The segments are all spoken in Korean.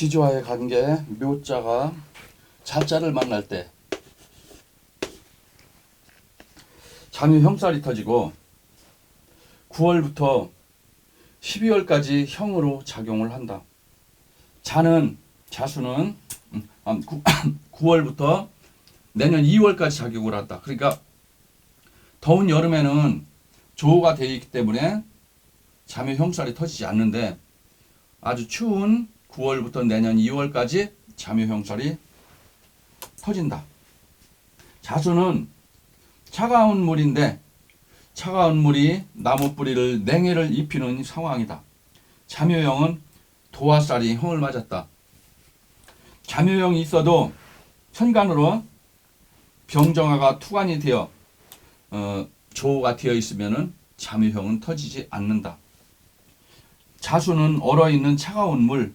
지주와의 관계 묘자가 자자를 만날 때 장유 형살이 터지고 9월부터 12월까지 형으로 작용을 한다. 자는 자수는 음, 아, 9월부터 내년 2월까지 작용을 한다. 그러니까 더운 여름에는 조호가 되어 있기 때문에 잠유 형살이 터지지 않는데 아주 추운 9월부터 내년 2월까지 잠유 형살이 터진다. 자수는 차가운 물인데 차가운 물이 나무 뿌리를 냉해를 입히는 상황이다. 잠유형은 도화살이 형을 맞았다. 잠유형이 있어도 천간으로 병정화가 투간이 되어 어, 조가 되어 있으면은 잠유형은 터지지 않는다. 자수는 얼어 있는 차가운 물,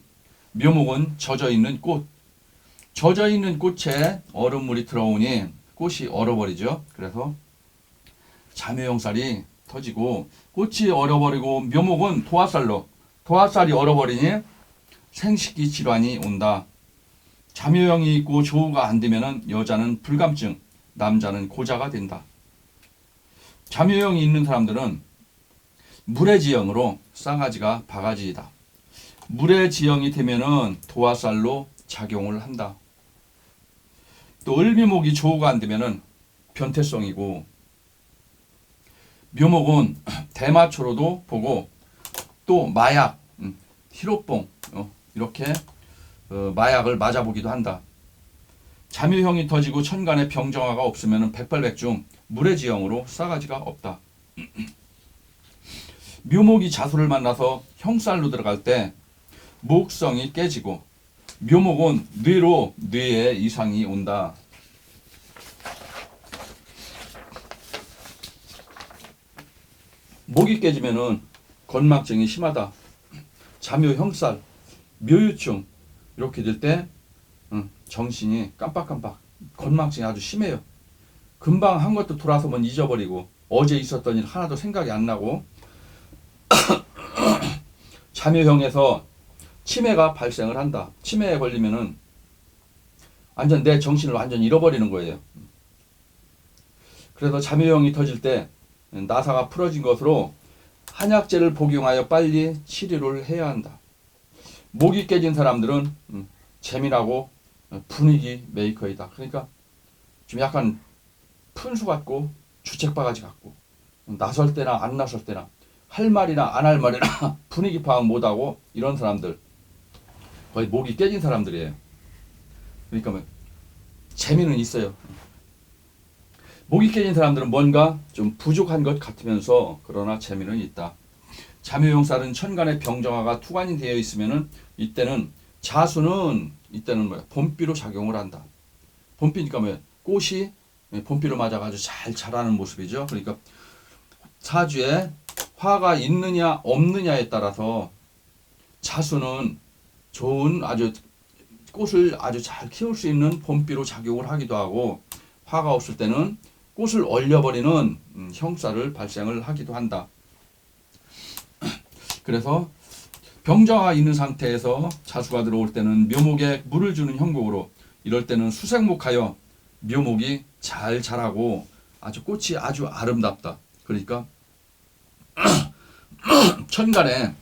묘목은 젖어 있는 꽃. 젖어 있는 꽃에 얼음물이 들어오니 꽃이 얼어버리죠. 그래서 자묘형살이 터지고 꽃이 얼어버리고 묘목은 도화살로 도화살이 얼어버리니 생식기 질환이 온다. 자묘형이 있고 조우가 안 되면은 여자는 불감증, 남자는 고자가 된다. 자묘형이 있는 사람들은 물의 지형으로 쌍아지가 바가지이다. 물의 지형이 되면은 도화살로 작용을 한다. 또 을미목이 조우가 안 되면은 변태성이고 묘목은 대마초로도 보고 또 마약, 음, 히로뽕 어, 이렇게 어, 마약을 맞아보기도 한다. 자묘형이 터지고 천간에 병정화가 없으면 백발백중 물의 지형으로 싸가지가 없다. 묘목이 자수를 만나서 형살로 들어갈 때 목성이 깨지고 묘목은 뇌로 뇌에 이상이 온다. 목이 깨지면은 건막증이 심하다. 잠요 형살, 묘유증 이렇게 될 때 정신이 깜빡깜빡 건막증이 아주 심해요. 금방 한 것도 돌아서면 잊어버리고 어제 있었던 일 하나도 생각이 안 나고 잠요형에서 치매가 발생을 한다. 치매에 걸리면은 완전 내 정신을 완전 잃어버리는 거예요. 그래서 잠요형이 터질 때 나사가 풀어진 것으로 한약재를 복용하여 빨리 치료를 해야 한다. 목이 깨진 사람들은 음, 재미나고 분위기 메이커이다. 그러니까 좀 약간 푼수 같고 주책바가지 같고 나설 때나 안 나설 때나 할 말이나 안 할 말이나 분위기 파악 못하고 이런 사람들 거의 목이 깨진 사람들이에요. 그러니까 뭐 재미는 있어요. 목이 깨진 사람들은 뭔가 좀 부족한 것 같으면서 그러나 재미는 있다. 자묘용살은 천간에 병정화가 투관이 되어 있으면은 이때는 자수는 이때는 뭐야 봄비로 작용을 한다. 봄비니까 뭐야 꽃이 봄비로 맞아가지고 잘 자라는 모습이죠. 그러니까 사주에 화가 있느냐 없느냐에 따라서 자수는 좋은 아주 꽃을 아주 잘 키울 수 있는 봄비로 작용을 하기도 하고 화가 없을 때는 꽃을 얼려버리는 음, 형사를 발생을 하기도 한다. 그래서 병자가 있는 상태에서 자수가 들어올 때는 묘목에 물을 주는 형국으로 이럴 때는 수생목하여 묘목이 잘 자라고 아주 꽃이 아주 아름답다. 그러니까 천간에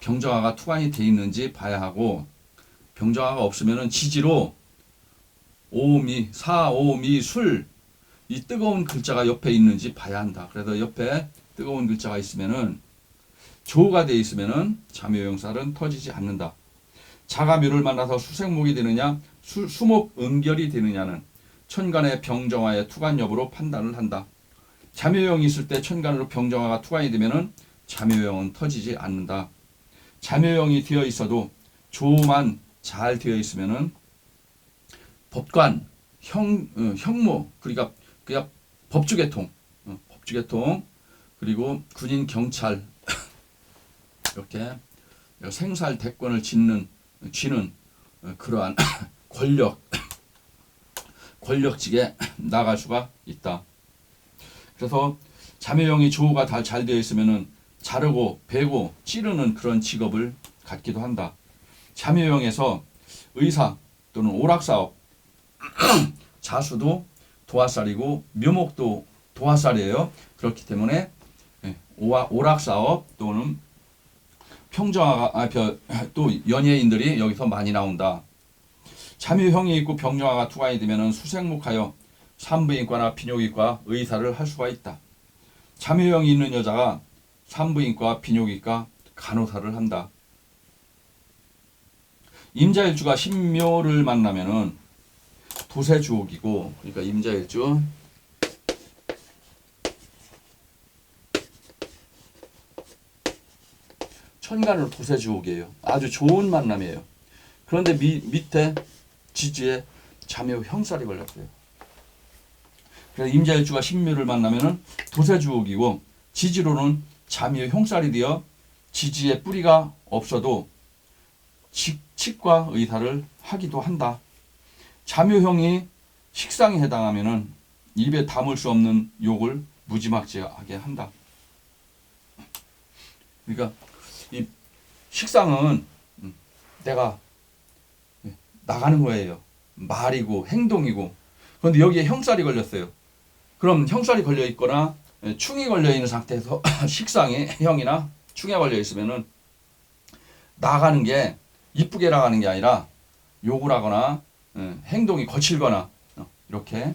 병정화가 투관이 돼 있는지 봐야 하고 병정화가 없으면은 지지로 오미, 사, 오미, 술, 이 뜨거운 글자가 옆에 있는지 봐야 한다. 그래서 옆에 뜨거운 글자가 있으면은 조가 돼 있으면은 자묘용살은 터지지 않는다. 자가묘를 만나서 수생목이 되느냐, 수, 수목 응결이 되느냐는 천간의 병정화의 투관 여부로 판단을 한다. 자묘형이 있을 때 천간으로 병정화가 투관이 되면은 자묘형은 터지지 않는다. 자묘형이 되어 있어도 조만 잘 되어 있으면은 법관, 형, 어, 형모, 그러니까 그냥 법주계통, 어, 법주계통, 그리고 군인 경찰 이렇게 생살 대권을 짓는 쥐는 어, 그러한 권력 권력직에 나갈 수가 있다. 그래서 자매형이 조우가 다 잘 되어 있으면은 자르고 베고 찌르는 그런 직업을 갖기도 한다. 자묘형에서 의사 또는 오락사업 자수도 도화살이고 묘목도 도화살이에요. 그렇기 때문에 예, 오락사업 또는 평정화가 아, 벼- 또 연예인들이 여기서 많이 나온다. 자묘형이 있고 병정화가 투과이 되면은 수생목하여 산부인과나 비뇨기과 의사를 할 수가 있다. 자묘형이 있는 여자가 산부인과 비뇨기과 간호사를 한다. 임자일주가 신묘를 만나면은 도세주옥이고 그러니까 임자일주 천간으로 도세주옥이에요. 아주 좋은 만남이에요. 그런데 미, 밑에 지지에 자묘 형살이 걸렸어요. 그래서 임자일주가 신묘를 만나면은 도세주옥이고 지지로는 자묘 형살이 되어 지지에 뿌리가 없어도 치, 치과 의사를 하기도 한다. 자묘형이 식상에 해당하면은 입에 담을 수 없는 욕을 무지막지하게 한다. 그러니까 이 식상은 음, 내가 예, 나가는 거예요. 말이고 행동이고. 그런데 여기에 형살이 걸렸어요. 그럼 형살이 걸려 있거나 예, 충이 걸려 있는 상태에서 식상에 형이나 충에 걸려 있으면은 나가는 게 이쁘게 나가는 게 아니라 욕을 하거나 예, 행동이 거칠거나 어, 이렇게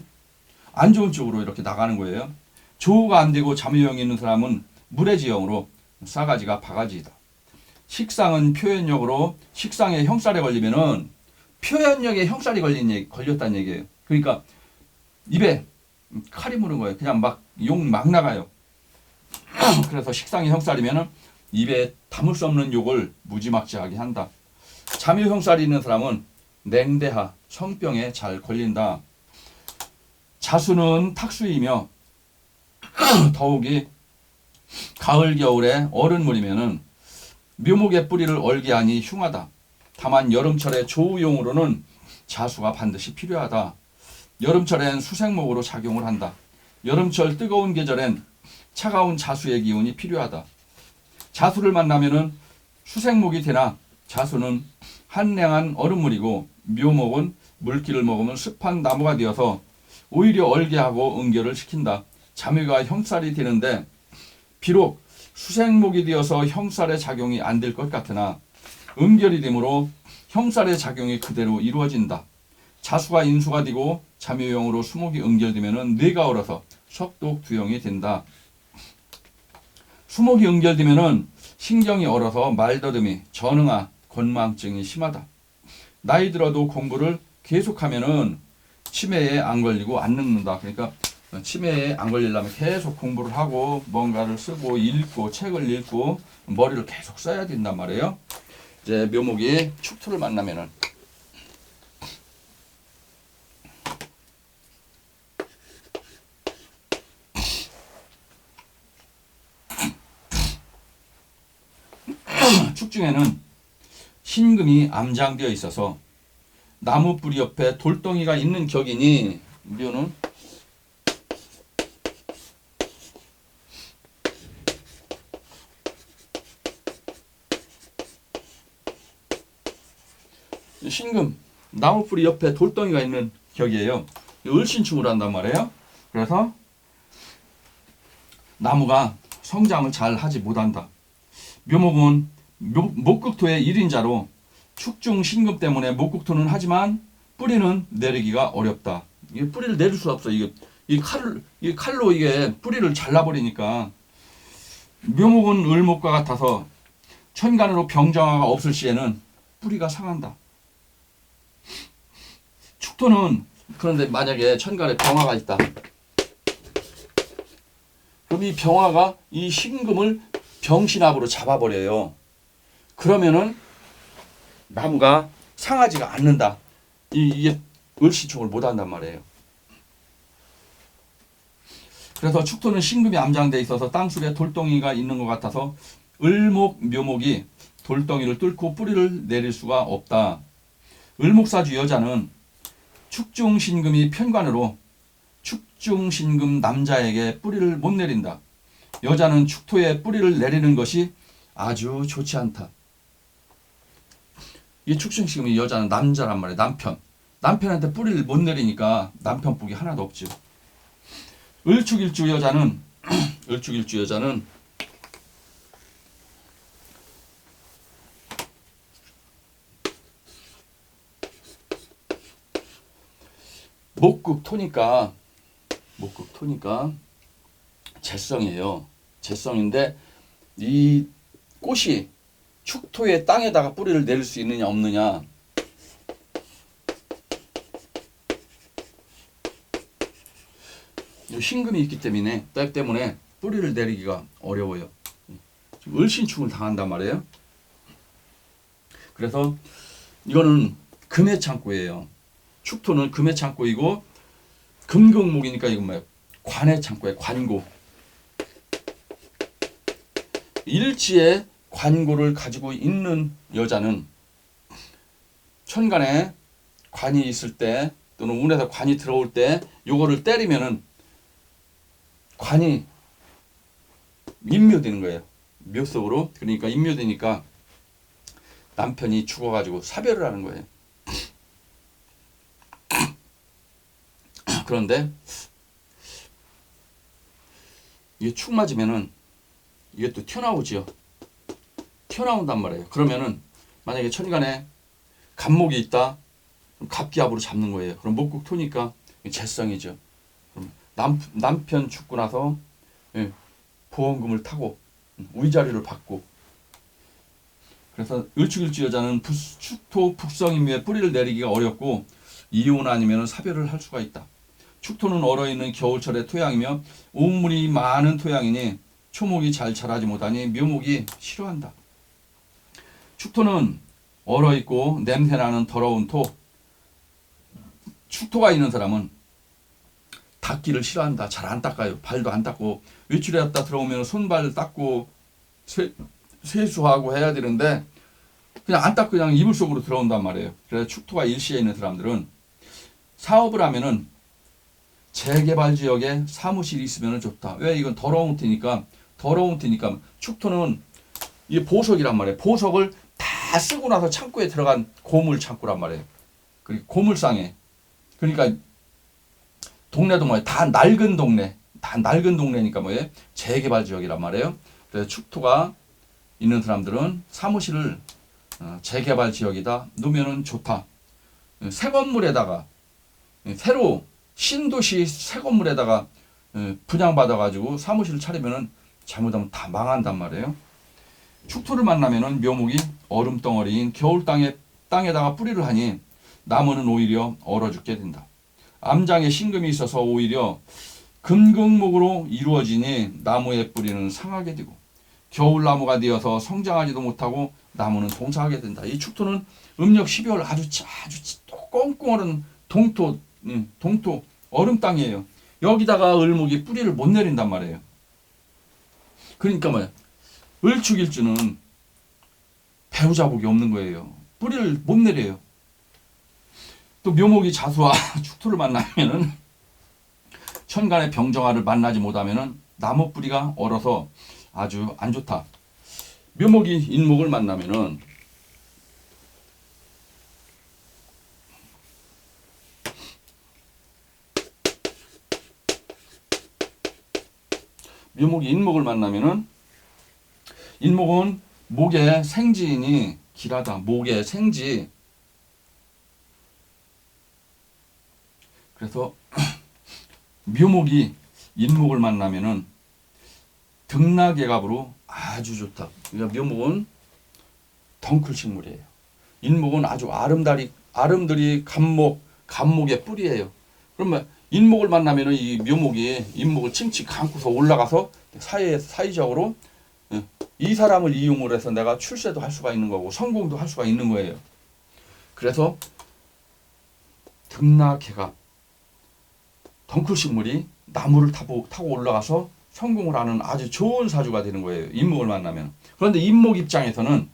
안 좋은 쪽으로 이렇게 나가는 거예요. 조우가 안 되고 자묘형이 있는 사람은 물의 지형으로 싸가지가 바가지이다. 식상은 표현력으로 식상에 형살에 걸리면은 표현력에 형살이 걸린 얘기, 걸렸다는 얘기예요. 그러니까 입에 칼이 무는 거예요. 그냥 막 욕 막 나가요. 그래서 식상에 형살이면은 입에 담을 수 없는 욕을 무지막지하게 한다. 자묘 형살이 있는 사람은 냉대하, 성병에 잘 걸린다. 자수는 탁수이며 더욱이 가을 겨울에 얼음물이면은 묘목의 뿌리를 얼게 하니 흉하다. 다만 여름철에 조우용으로는 자수가 반드시 필요하다. 여름철엔 수생목으로 작용을 한다. 여름철 뜨거운 계절엔 차가운 자수의 기운이 필요하다. 자수를 만나면은 수생목이 되나 자수는 한량한 얼음물이고 묘목은 물기를 먹으면 습한 나무가 되어서 오히려 얼게 하고 응결을 시킨다. 자묘가 형살이 되는데 비록 수생목이 되어서 형살의 작용이 안 될 것 같으나 응결이 되므로 형살의 작용이 그대로 이루어진다. 자수가 인수가 되고 자묘형으로 수목이 응결되면은 뇌가 얼어서 석독두형이 된다. 수목이 응결되면은 신경이 얼어서 말더듬이, 전응아, 건망증이 심하다. 나이 들어도 공부를 계속하면은 치매에 안 걸리고 안 늙는다. 그러니까 치매에 안 걸리려면 계속 공부를 하고 뭔가를 쓰고 읽고 책을 읽고 머리를 계속 써야 된단 말이에요. 이제 묘목이 축토를 만나면은 축중에는 신금이 암장되어 있어서 나무 뿌리 옆에 돌덩이가 있는 격이니 묘는 신금 나무 뿌리 옆에 돌덩이가 있는 격이에요. 을신충을 한단 말이에요. 그래서 나무가 성장을 잘 하지 못한다. 묘목은 묘- 목국토의 1인자로 축중 신금 때문에 목국토는 하지만 뿌리는 내리기가 어렵다. 이게 뿌리를 내릴 수 없어. 이게 이 칼, 이 칼로 이게 뿌리를 잘라버리니까 묘목은 을목과 같아서 천간으로 병정화가 없을 시에는 뿌리가 상한다. 축토는 그런데 만약에 천간에 병화가 있다. 그럼 이 병화가 이 신금을 병신압으로 잡아버려요. 그러면은 나무가 상하지가 않는다. 이, 이게 을시충을 못 한단 말이에요. 그래서 축토는 신금이 암장돼 있어서 땅속에 돌덩이가 있는 것 같아서 을목 묘목이 돌덩이를 뚫고 뿌리를 내릴 수가 없다. 을목사주 여자는 축중신금이 편관으로 축중신금 남자에게 뿌리를 못 내린다. 여자는 축토에 뿌리를 내리는 것이 아주 좋지 않다. 이이 여자는 남자란 말이에요. 남편. 남편한테 뿌리를 못 내리니까 남편 복이 하나도 없죠. 을축일주 여자는 을축일주 여자는 목극 토니까 목극 토니까 재성이에요. 재성인데 이 꽃이 축토의 땅에다가 뿌리를 내릴 수 있느냐 없느냐 이 흰금이 있기 때문에 딸 때문에 뿌리를 내리기가 어려워요. 지금 을신충을 당한단 말이에요. 그래서 이거는 금의 창고예요. 축토는 금의 창고이고 금극목이니까 이건 뭐예요? 관의 창고예요. 관고. 일지에 관고를 가지고 있는 여자는 천간에 관이 있을 때 또는 운에서 관이 들어올 때 요거를 때리면은 관이 인묘되는 거예요. 묘 속으로 그러니까 인묘되니까 남편이 죽어가지고 사별을 하는 거예요. 그런데 이게 축 맞으면은 이게 또 튀어나오지요. 튀어나온단 말이에요. 그러면은 만약에 천간에 갑목이 있다. 그럼 갑기압으로 잡는 거예요. 그럼 목국 토니까 재성이죠. 그럼 남, 남편 죽고 나서 예, 보험금을 타고 음, 위자료를 받고 그래서 을축일주 여자는 부, 축토 북성임에 뿌리를 내리기가 어렵고 이혼 아니면 사별을 할 수가 있다. 축토는 얼어있는 겨울철의 토양이며 우물이 많은 토양이니 초목이 잘 자라지 못하니 묘목이 싫어한다. 축토는 얼어 있고 냄새나는 더러운 토. 축토가 있는 사람은 닦기를 싫어한다. 잘 안 닦아요. 발도 안 닦고 외출에 갔다 들어오면 손발 닦고 세, 세수하고 해야 되는데 그냥 안 닦고 그냥 이불 속으로 들어온단 말이에요. 그래서 축토가 일시에 있는 사람들은 사업을 하면은 재개발 지역에 사무실이 있으면 좋다. 왜 이건 더러운 테니까 더러운 테니까 축토는 이 보석이란 말이에요. 보석을 다 쓰고 나서 창고에 들어간 고물 창고란 말이에요. 그리고 고물상에 그러니까 동네도 뭐예요? 다 낡은 동네, 다 낡은 동네니까 뭐예요? 재개발 지역이란 말이에요. 그래서 축토가 있는 사람들은 사무실을 어, 재개발 지역이다 놓으면은 좋다. 새 건물에다가 새로 신도시 새 건물에다가 어, 분양받아가지고 사무실을 차리면은 잘못하면 다 망한단 말이에요. 축토를 만나면은 묘목이 얼음 덩어리인 겨울 땅에 땅에다가 뿌리를 하니 나무는 오히려 얼어 죽게 된다. 암장에 신금이 있어서 오히려 금극목으로 이루어지니 나무의 뿌리는 상하게 되고 겨울 나무가 되어서 성장하지도 못하고 나무는 동사하게 된다. 이 축토는 음력 12월 아주 아주 꽁꽁 얼은 동토 음, 동토 얼음 땅이에요. 여기다가 을목이 뿌리를 못 내린단 말이에요. 그러니까 뭐야? 을축일주는 배우자 복이 없는 거예요. 뿌리를 못 내려요. 또 묘목이 자수와 축토를 만나면은 천간의 병정화를 만나지 못하면은 나무 뿌리가 얼어서 아주 안 좋다. 묘목이 인목을 만나면은 묘목이 인목을 만나면은 인목은 목의 생지인이 길하다. 목의 생지. 그래서 묘목이 인목을 만나면은 등락예갑으로 아주 좋다. 그러니까 묘목은 덩쿨 식물이에요. 인목은 아주 아름다리 아름드리 감목 감목의 뿌리예요. 그러면 인목을 만나면은 이 묘목이 인목을 칭칭 감고서 올라가서 사회 사회적으로 예, 이 사람을 이용을 해서 내가 출세도 할 수가 있는 거고 성공도 할 수가 있는 거예요. 그래서 등락해가 덩쿨 식물이 나무를 타고, 타고 올라가서 성공을 하는 아주 좋은 사주가 되는 거예요. 인목을 만나면. 그런데 인목 입장에서는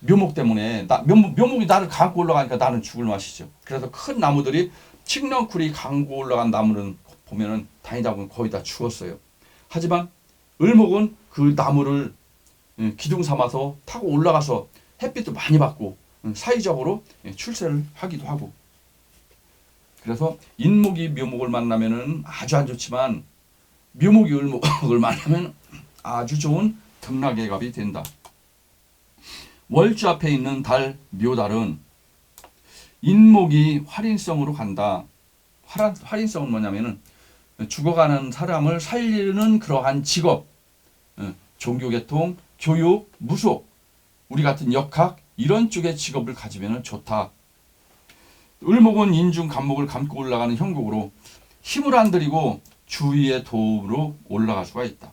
묘목 때문에 나, 묘목, 묘목이 나를 감고 올라가니까 나는 죽을 맛이죠. 그래서 큰 나무들이 칡렁쿨이 감고 올라간 나무는 보면은 다니다 보면 거의 다 죽었어요. 하지만 을목은 그 나무를 예, 기둥 삼아서 타고 올라가서 햇빛도 많이 받고 음, 사이적으로 예, 출세를 하기도 하고 그래서 인목이 묘목을 만나면은 아주 안 좋지만 묘목이 을목을 만나면 아주 좋은 등락의 갑이 된다. 월주 앞에 있는 달 묘달은 인목이 활인성으로 간다. 활, 활인성은 뭐냐면은 죽어가는 사람을 살리는 그러한 직업, 어, 종교계통, 교육, 무속, 우리 같은 역학 이런 쪽의 직업을 가지면 좋다. 을목은 인중 간목을 감고 올라가는 형국으로 힘을 안 들이고 주위의 도움으로 올라갈 수가 있다.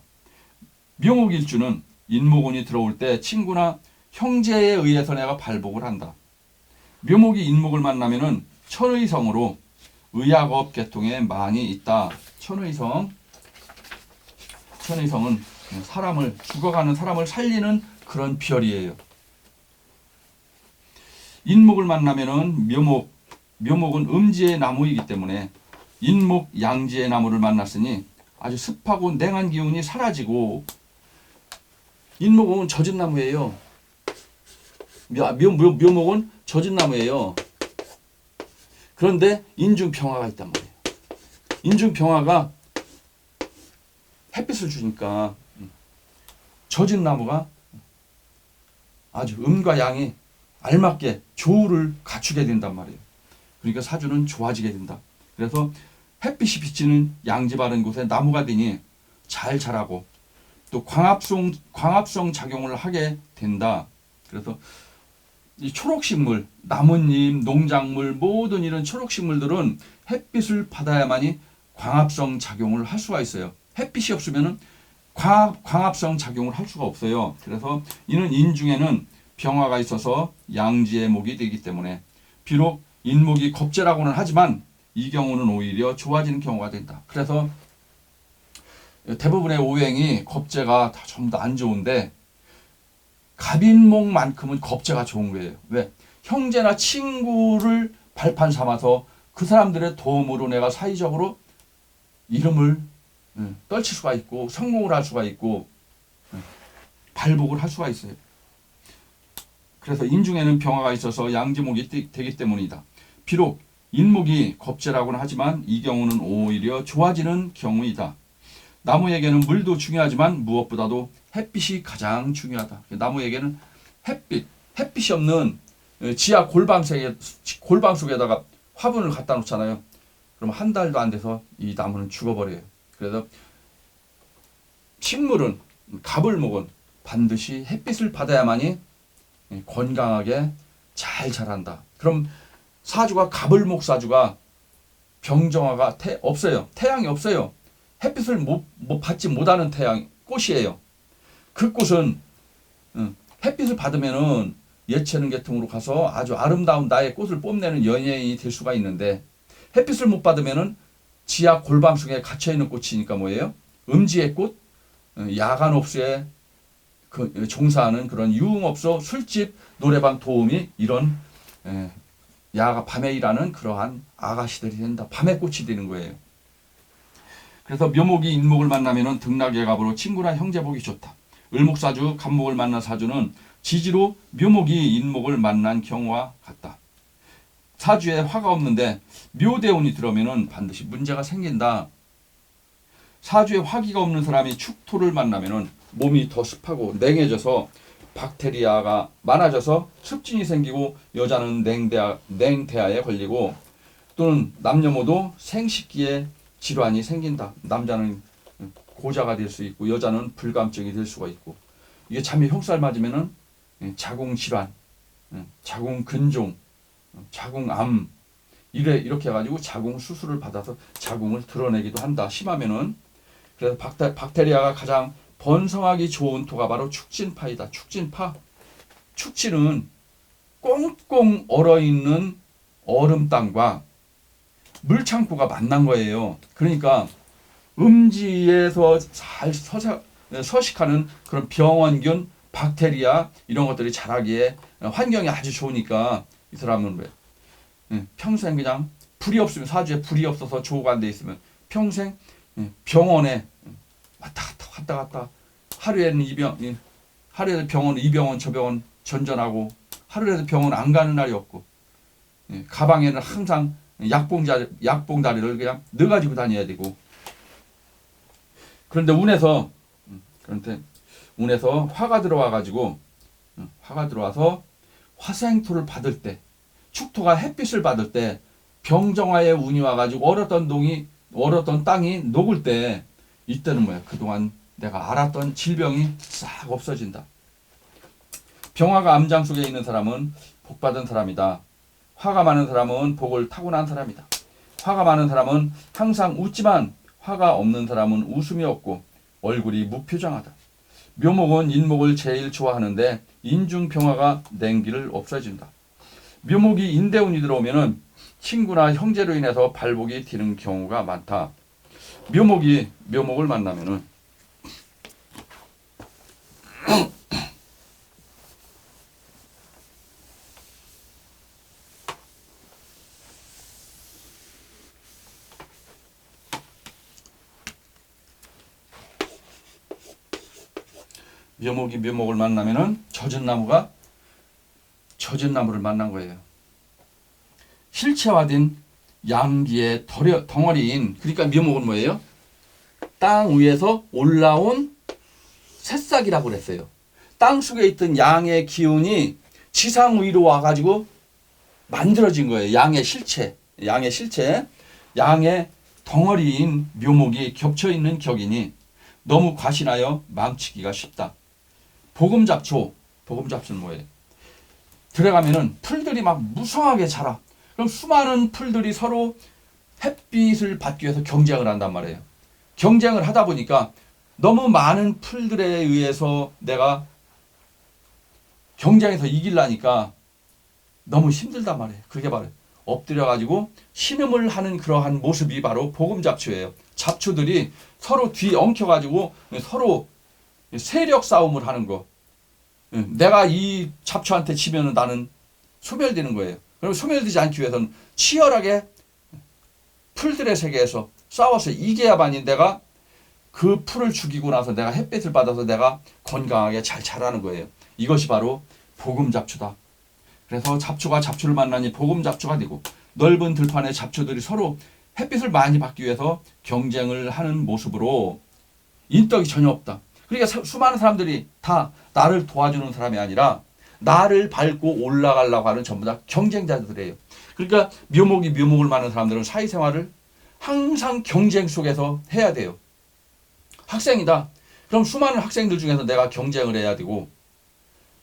묘목일주는 인목운이 들어올 때 친구나 형제에 의해서 내가 발복을 한다. 묘목이 인목을 만나면은 천의성으로 의학업 계통에 많이 있다. 천의성. 천의성은 사람을 죽어가는 사람을 살리는 그런 별이에요. 인목을 만나면은 묘목 묘목은 음지의 나무이기 때문에 인목 양지의 나무를 만났으니 아주 습하고 냉한 기운이 사라지고 인목은 젖은 나무예요. 묘, 묘, 묘, 묘목은 젖은 나무예요. 그런데 인중평화가 있단 말이에요. 인중평화가 햇빛을 주니까 젖은 나무가 아주 음과 양이 알맞게 조우를 갖추게 된단 말이에요. 그러니까 사주는 좋아지게 된다. 그래서 햇빛이 비치는 양지 바른 곳에 나무가 되니 잘 자라고 또 광합성 광합성 작용을 하게 된다. 그래서 이 초록식물, 나뭇잎, 농작물 모든 이런 초록식물들은 햇빛을 받아야만이 광합성 작용을 할 수가 있어요. 햇빛이 없으면은 광합, 광합 성 작용을 할 수가 없어요. 그래서 이는 인 중에는 병화가 있어서 양지의 목이 되기 때문에 비록 인목이 겁재라고는 하지만 이 경우는 오히려 좋아지는 경우가 된다. 그래서 대부분의 오행이 겁재가 다 전부 다 안 좋은데 갑인목만큼은 겁재가 좋은 거예요. 왜? 형제나 친구를 발판 삼아서 그 사람들의 도움으로 내가 사회적으로 이름을 예, 떨칠 수가 있고 성공을 할 수가 있고 예, 발복을 할 수가 있어요. 그래서 인중에는 병화가 있어서 양지목이 되기 때문이다. 비록 인목이 겁재라고는 하지만 이 경우는 오히려 좋아지는 경우이다. 나무에게는 물도 중요하지만 무엇보다도 햇빛이 가장 중요하다. 나무에게는 햇빛, 햇빛이 없는 어, 지하 골방 속에 골방 속에다가 화분을 갖다 놓잖아요. 그럼 한 달도 안 돼서 이 나무는 죽어버려요. 그래서 식물은 먹은 반드시 햇빛을 받아야만이 건강하게 잘 자란다. 그럼 사주가 갑을목 사주가 병정화가 태, 없어요. 태양이 없어요. 햇빛을 못, 못 받지 못하는 태양 꽃이에요. 그 꽃은 응, 햇빛을 받으면은 예체능 계통으로 가서 아주 아름다운 나의 꽃을 뽐내는 연예인이 될 수가 있는데 햇빛을 못 받으면은 지하 골방 속에 갇혀 있는 꽃이니까 뭐예요? 음지의 꽃, 야간 업소에 그 종사하는 그런 유흥업소, 술집, 노래방 도우미 이런 에, 야가 밤에 일하는 그러한 아가씨들이 된다. 밤에 꽃이 되는 거예요. 그래서 묘목이 인목을 만나면은 등락의 갑으로 친구나 형제 보기 좋다. 을목사주, 간목을 만난 사주는 지지로 묘목이 인목을 만난 경우와 같다. 사주에 화가 없는데 묘대운이 들어오면은 반드시 문제가 생긴다. 사주에 화기가 없는 사람이 축토를 만나면은 몸이 더 습하고 냉해져서 박테리아가 많아져서 습진이 생기고 여자는 냉대하, 냉대하에 걸리고 또는 남녀 모두 생식기에 질환이 생긴다. 남자는 고자가 될 수 있고 여자는 불감증이 될 수가 있고 이게 잠이 흉살 맞으면은 예, 자궁 질환, 예, 자궁 근종, 자궁암 이래 이렇게 해가지고 자궁 수술을 받아서 자궁을 드러내기도 한다. 심하면은 그래서 박테, 박테리아가 가장 번성하기 좋은 토가 바로 축진파이다. 축진파. 축진은 꽁꽁 얼어 있는 얼음 땅과 물 창고가 만난 거예요. 그러니까 음지에서 잘 서사, 서식하는 그런 병원균, 박테리아 이런 것들이 자라기에 환경이 아주 좋으니까 이 사람은 왜 예, 평생 그냥 불이 없으면 사주에 불이 없어서 조가 안 돼 있으면 평생 예, 병원에 왔다 갔다 왔다 갔다. 하루에는 이병 하루에는 병원 이 병원 저 병원 전전하고 하루라도 병원 안 가는 날이 없고 예, 가방에는 항상 약봉자 약봉다리를 그냥 넣어 가지고 다녀야 되고. 그런데 운에서 음, 그런데 운에서 화가 들어와 가지고 음, 화가 들어와서 화생토를 받을 때 축토가 햇빛을 받을 때 병정화의 운이 와가지고 얼었던 동이 얼었던 땅이 녹을 때 이때는 뭐야 그동안 내가 알았던 질병이 싹 없어진다. 병화가 암장 속에 있는 사람은 복 받은 사람이다. 화가 많은 사람은 복을 타고난 사람이다. 화가 많은 사람은 항상 웃지만 화가 없는 사람은 웃음이 없고 얼굴이 무표정하다. 묘목은 인목을 제일 좋아하는데 인중평화가 냉기를 없어진다. 묘목이 인대운이 들어오면은 친구나 형제로 인해서 발복이 되는 경우가 많다. 묘목이 묘목을 만나면은 묘목이 묘목을 만나면은 젖은 나무가 젖은 나무를 만난 거예요. 실체화된 양기의 덩어- 덩어리인 그러니까 묘목은 뭐예요? 땅 위에서 올라온 새싹이라고 그랬어요. 땅 속에 있던 양의 기운이 지상 위로 와가지고 만들어진 거예요. 양의 실체, 양의 실체, 양의 덩어리인 묘목이 겹쳐 있는 격이니 너무 과신하여 망치기가 쉽다. 보금 잡초, 보금 잡초는 뭐예요? 들어가면은 풀들이 막 무성하게 자라. 그럼 수많은 풀들이 서로 햇빛을 받기 위해서 경쟁을 한단 말이에요. 경쟁을 하다 보니까 너무 많은 풀들에 의해서 내가 경쟁에서 이기려니까 너무 힘들단 말이에요. 그게 바로 엎드려 가지고 신음을 하는 그러한 모습이 바로 복음 잡초예요. 잡초들이 서로 뒤 엉켜 가지고 서로 세력 싸움을 하는 거. 응, 내가 이 잡초한테 치면은 나는 소멸되는 거예요. 그럼 소멸되지 않기 위해서는 치열하게 풀들의 세계에서 싸워서 이겨야만이 내가 그 풀을 죽이고 나서 내가 햇빛을 받아서 내가 건강하게 잘 자라는 거예요. 이것이 바로 복음 잡초다. 그래서 잡초가 잡초를 만나니 복음 잡초가 되고 넓은 들판의 잡초들이 서로 햇빛을 많이 받기 위해서 경쟁을 하는 모습으로 인덕이 전혀 없다. 그러니까 사- 수많은 사람들이 다 나를 도와주는 사람이 아니라 나를 밟고 올라가려고 하는 전부 다 경쟁자들이에요. 그러니까 묘목이 묘목을 많은 사람들은 사회생활을 항상 경쟁 속에서 해야 돼요. 학생이다. 그럼 수많은 학생들 중에서 내가 경쟁을 해야 되고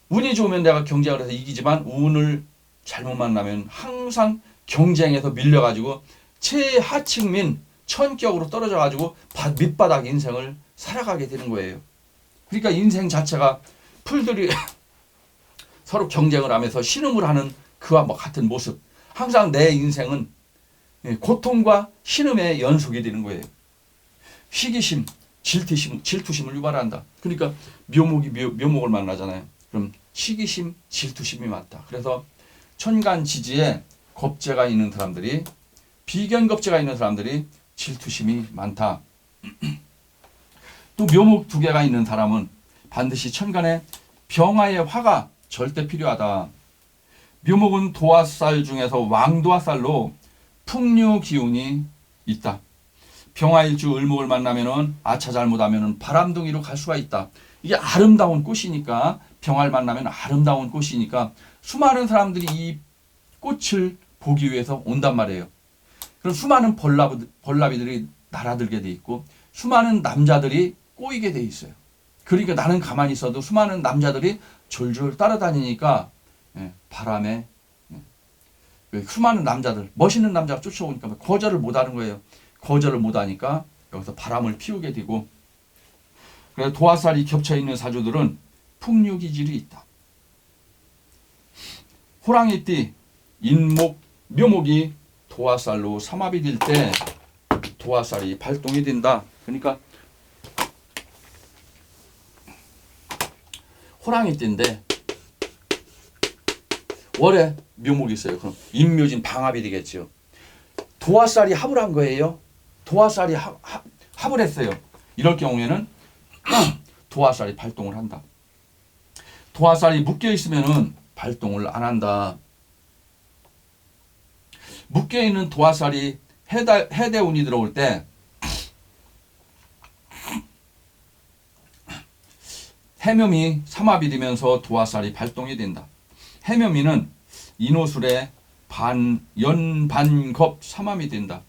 운이 좋으면 내가 경쟁을 해서 이기지만 운을 잘못 만나면 항상 경쟁에서 밀려가지고 최하층민 천격으로 떨어져가지고 바- 밑바닥 인생을 살아가게 되는 거예요. 그러니까 인생 자체가 풀들이 서로 경쟁을 하면서 신음을 하는 그와 뭐 같은 모습. 항상 내 인생은 예, 고통과 신음의 연속이 되는 거예요. 희기심, 질투심, 질투심을 유발한다. 그러니까 묘목이 묘, 묘목을 만나잖아요. 그럼 시기심, 질투심이 많다. 그래서 천간 지지에 겁재가 있는 사람들이 비견 겁재가 있는 사람들이 질투심이 많다. 또 묘목 두 개가 있는 사람은 반드시 천간에 병화의 화가 절대 필요하다. 묘목은 도화살 중에서 왕도화살로 풍류 기운이 있다. 병화일주 을목을 만나면은 아차 잘못하면은 바람둥이로 갈 수가 있다. 이게 아름다운 꽃이니까 병화를 만나면 아름다운 꽃이니까 수많은 사람들이 이 꽃을 보기 위해서 온단 말이에요. 그럼 수많은 벌나비, 벌나비들이 날아들게 돼 있고 수많은 남자들이 꼬이게 돼 있어요. 그러니까 나는 가만히 있어도 수많은 남자들이 졸졸 따라다니니까 예, 바람에 예, 그 수많은 남자들 멋있는 남자가 쫓아오니까 거절을 못하는 거예요. 거절을 못하니까 여기서 바람을 피우게 되고 그래서 도화살이 겹쳐 있는 사주들은 풍류 기질이 있다. 호랑이띠, 인목, 묘목이 도화살로 삼합이 될 때 도화살이 발동이 된다. 그러니까 호랑이띠인데 월에 묘목이 있어요. 그럼 인묘진 방합이 되겠죠. 도화살이 합을 한 거예요. 도화살이 합, 합, 합을 했어요. 이럴 경우에는 도화살이 발동을 한다. 도화살이 묶여 있으면은 발동을 안 한다. 묶여 있는 도화살이 해대운이 들어올 때 해묘미 삼합이 되면서 도화살이 발동이 된다. 해묘미는 인호술의 반 연반겁 삼합이 된다.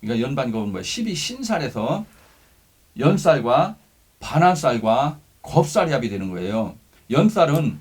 그러니까 연반겁은 뭐야? 12 신살에서 연살과 반환살과 겁살이 합이 되는 거예요. 연살은